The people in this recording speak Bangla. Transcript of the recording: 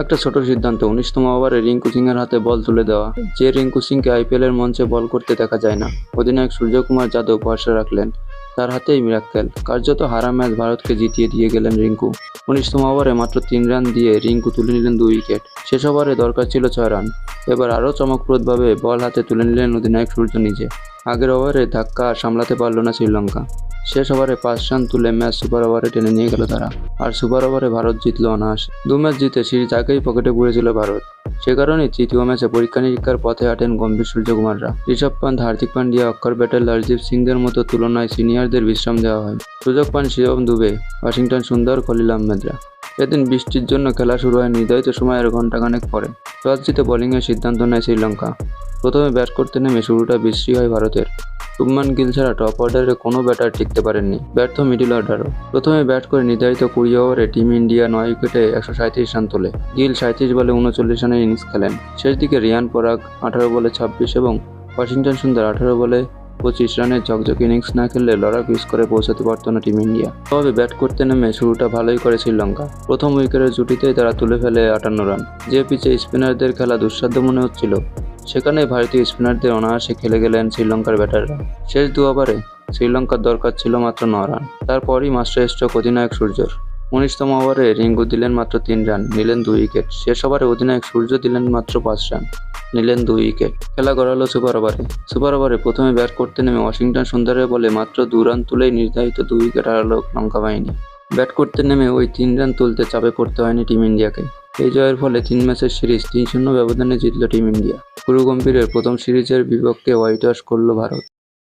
একটা ছোট সিদ্ধান্ত উনিশতম ওভারে রিঙ্কু সিংয়ের হাতে বল তুলে দেওয়া, যে রিঙ্কু সিংকে আইপিএল এর মঞ্চে বল করতে দেখা যায় না। অধিনায়ক সূর্যকুমার যাদব ভরসা রাখলেন, তার হাতেই মিরাক্কেল। কার্যত হারা ম্যাচ ভারতকে জিতিয়ে দিয়ে গেলেন রিঙ্কু। উনিশতম ওভারে মাত্র তিন রান দিয়ে রিঙ্কু তুলে নিলেন দুই উইকেট। শেষ ওভারে দরকার ছিল ছয় রান। এবার আরও চমকপ্রদভাবে বল হাতে তুলে নিলেন অধিনায়ক সূর্য নিজে। আগের ওভারে ধাক্কা সামলাতে পারল না শ্রীলঙ্কা। শেষ ওভারে পাঁচ রান তুলে ম্যাচ সুপার ওভারে টেনে নিয়ে গেল তারা। আর সুপার ওভারে ভারত জিতল অনাস দু ম্যাচ জিতে সিরিজ আগেই পকেটে পুড়েছিল ভারত। সে কারণে তৃতীয় ম্যাচে পরীক্ষা নিরীক্ষার পথে হাঁটেন গম্ভীর সূর্যকুমাররা। ঋষভ পান্ত হার্দিক পান্ডিয়া, অক্ষর প্যাটেল হরদীপ সিংদের মতো তুলনায় সিনিয়রদের বিশ্রাম দেওয়া হয়। সুযোগ পান শিবম দুবে, ওয়াশিংটন সুন্দর, খলিল আহমেদরা। এদিন বৃষ্টির জন্য খেলা শুরু হয় নির্ধারিত সময়ের ঘণ্টাখানেক পরে। টস জিতে বোলিংয়ের সিদ্ধান্ত নেয় শ্রীলঙ্কা। প্রথমে ব্যাট করতে নেমে শুরুটা বৃষ্টি হয় ভারতের। শুভমান গিল ছাড়া টপ অর্ডারে কোনো ব্যাটার টিকতে পারেননি, ব্যর্থ মিডল অর্ডারও প্রথমে ব্যাট করে নির্ধারিত কুড়ি ওভারে টিম ইন্ডিয়া নয় উইকেটে একশো সাঁত্রিশ রান তোলে। গিল সাঁত্রিশ বলে উনচল্লিশ রানের ইনিংস খেলেন। শেষ দিকে রিয়ান পরাগ আঠারো বলে ছাব্বিশ এবং ওয়াশিংটন সুন্দর আঠারো বলে পঁচিশ রানের ঝকঝক ইনিংস না খেললে লড়াক করে পৌঁছাতে পারত না টিম ইন্ডিয়া। তবে ব্যাট করতে নেমে শুরুটা ভালোই করে শ্রীলঙ্কা। প্রথম উইকেটের জুটিতেই তারা তুলে ফেলে আটান্ন রান। যে পিচে স্পিনারদের খেলা দুঃসাধ্য মনে হচ্ছিল সেখানে ভারতীয় স্পিনারদের অনায়াসে খেলে গেলেন শ্রীলঙ্কার ব্যাটাররা। শেষ দু ওভারে শ্রীলঙ্কার দরকার ছিল মাত্র ন রান। তারপরই মাস্টার স্ট্রোক অধিনায়ক সূর্যর। উনিশতম ওভারে রিঙ্কু দিলেন মাত্র তিন রান, নিলেন দুই উইকেট। শেষ ওভারে অধিনায়ক সূর্য দিলেন মাত্র পাঁচ রান, নিলেন দুই উইকেট। খেলা গড়ালো সুপার ওভারে। সুপার ওভারে প্রথমে ব্যাট করতে নেমে ওয়াশিংটন সুন্দরের বলে মাত্র দু রান তুলেই নির্ধারিত দুই উইকেট হারালো লঙ্কা বাহিনী। ব্যাট করতে নেমে ওই তিন রান তুলতে চাপে পড়তে হয়নি টিম ইন্ডিয়াকে। এই জয়ের ফলে তিন ম্যাচের সিরিজ তিন শূন্য ব্যবধানে জিতল টিম ইন্ডিয়া। গুরু গম্ভীরের প্রথম সিরিজের বিপক্ষে হোয়াইট ওয়াশ করল ভারত।